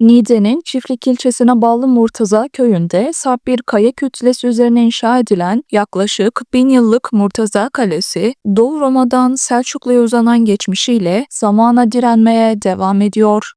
Niğde'nin Çiftlik ilçesine bağlı Murtaza köyünde sap bir kaya kütlesi üzerine inşa edilen yaklaşık bin yıllık Murtaza Kalesi, Doğu Roma'dan Selçuklu'ya uzanan geçmişiyle zamana direnmeye devam ediyor.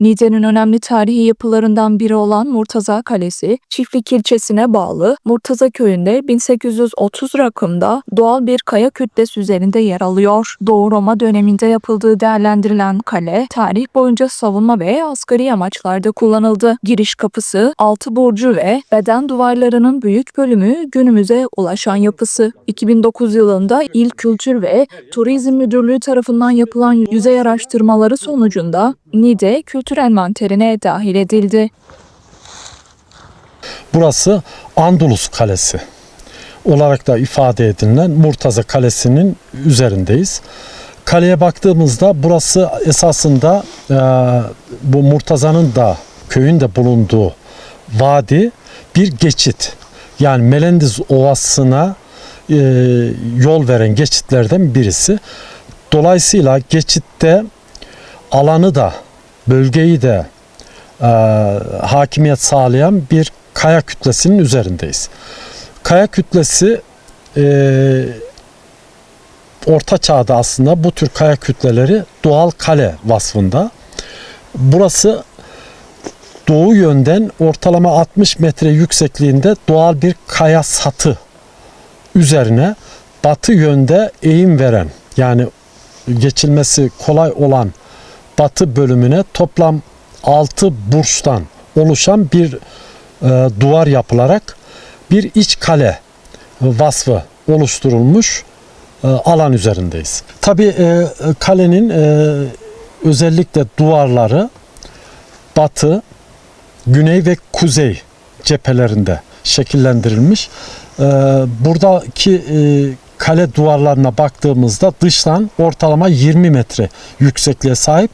Niğde'nin önemli tarihi yapılarından biri olan Murtaza Kalesi, Çiftlik ilçesine bağlı Murtaza köyünde 1830 rakımda doğal bir kaya kütlesi üzerinde yer alıyor. Doğu Roma döneminde yapıldığı değerlendirilen kale, tarih boyunca savunma ve asgari amaçlarda kullanıldı. Giriş kapısı, altı burcu ve beden duvarlarının büyük bölümü günümüze ulaşan yapısı. 2009 yılında İl Kültür ve Turizm Müdürlüğü tarafından yapılan yüzey araştırmaları sonucunda Niğde kültür envanterine dahil edildi. Burası Andulus Kalesi olarak da ifade edilen Murtaza Kalesi'nin üzerindeyiz. Kaleye baktığımızda burası esasında e, bu Murtaza'nın da köyün de bulunduğu vadi bir geçit. Yani Melendiz Ovası'na e, yol veren geçitlerden birisi. Dolayısıyla geçitte alanı da bölgeyi de e, hakimiyet sağlayan bir kaya kütlesinin üzerindeyiz. Kaya kütlesi e, orta çağda aslında bu tür kaya kütleleri doğal kale vasfında. Burası doğu yönden ortalama 60 metre yüksekliğinde doğal bir kaya satı üzerine batı yönde eğim veren yani geçilmesi kolay olan batı bölümüne toplam 6 burçtan oluşan bir e, duvar yapılarak bir iç kale vasfı oluşturulmuş e, alan üzerindeyiz. Tabi e, kalenin e, özellikle duvarları batı, güney ve kuzey cephelerinde şekillendirilmiş. E, buradaki e, kale duvarlarına baktığımızda dıştan ortalama 20 metre yüksekliğe sahip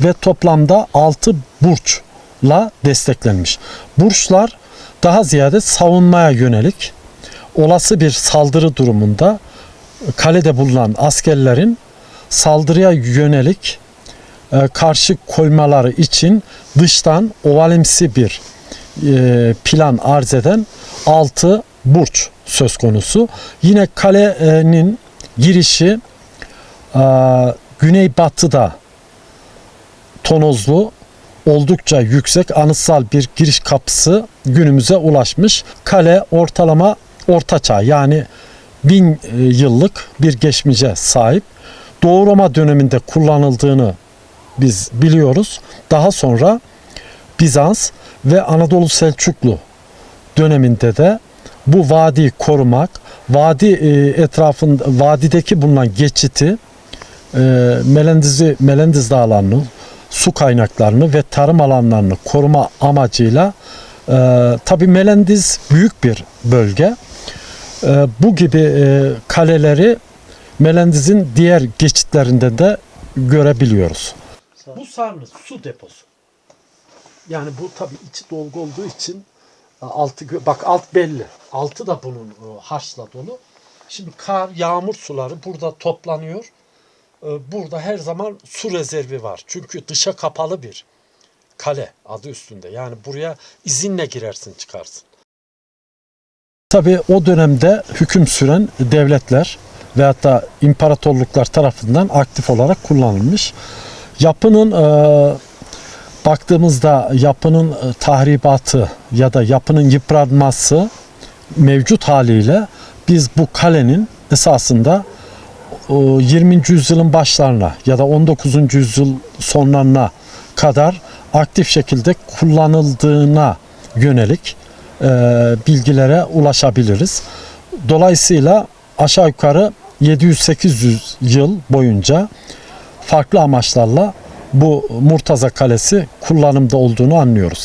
ve toplamda 6 burçla desteklenmiş. Burçlar daha ziyade savunmaya yönelik olası bir saldırı durumunda kalede bulunan askerlerin saldırıya yönelik e, karşı koymaları için dıştan ovalimsi bir e, plan arz eden 6 burç söz konusu. Yine kalenin girişi e, güneybatıda tonozlu oldukça yüksek anıtsal bir giriş kapısı günümüze ulaşmış. Kale ortalama orta çağ yani bin e, yıllık bir geçmişe sahip. Doğu Roma döneminde kullanıldığını biz biliyoruz. Daha sonra Bizans ve Anadolu Selçuklu döneminde de bu vadiyi korumak, vadi e, etrafında vadideki bulunan geçiti e, Melendizi Melendiz dağlarını, su kaynaklarını ve tarım alanlarını koruma amacıyla e, tabi Melendiz büyük bir bölge. E, bu gibi kaleleri Melendiz'in diğer geçitlerinde de görebiliyoruz. Bu sarnı su deposu. Yani bu tabi içi dolgu olduğu için altı bak alt belli. Altı da bunun e, harçla dolu. Şimdi kar, yağmur suları burada toplanıyor. E, Burada her zaman su rezervi var. Çünkü dışa kapalı bir kale adı üstünde. Yani buraya izinle girersin çıkarsın. Tabii o dönemde hüküm süren devletler ve hatta imparatorluklar tarafından aktif olarak kullanılmış. Yapının e, baktığımızda yapının e, tahribatı ya da yapının yıpranması mevcut haliyle biz bu kalenin esasında o 20. yüzyılın başlarına ya da 19. yüzyıl sonlarına kadar aktif şekilde kullanıldığına yönelik e, bilgilere ulaşabiliriz. Dolayısıyla aşağı yukarı 700-800 yıl boyunca farklı amaçlarla bu Murtaza Kalesi kullanımda olduğunu anlıyoruz.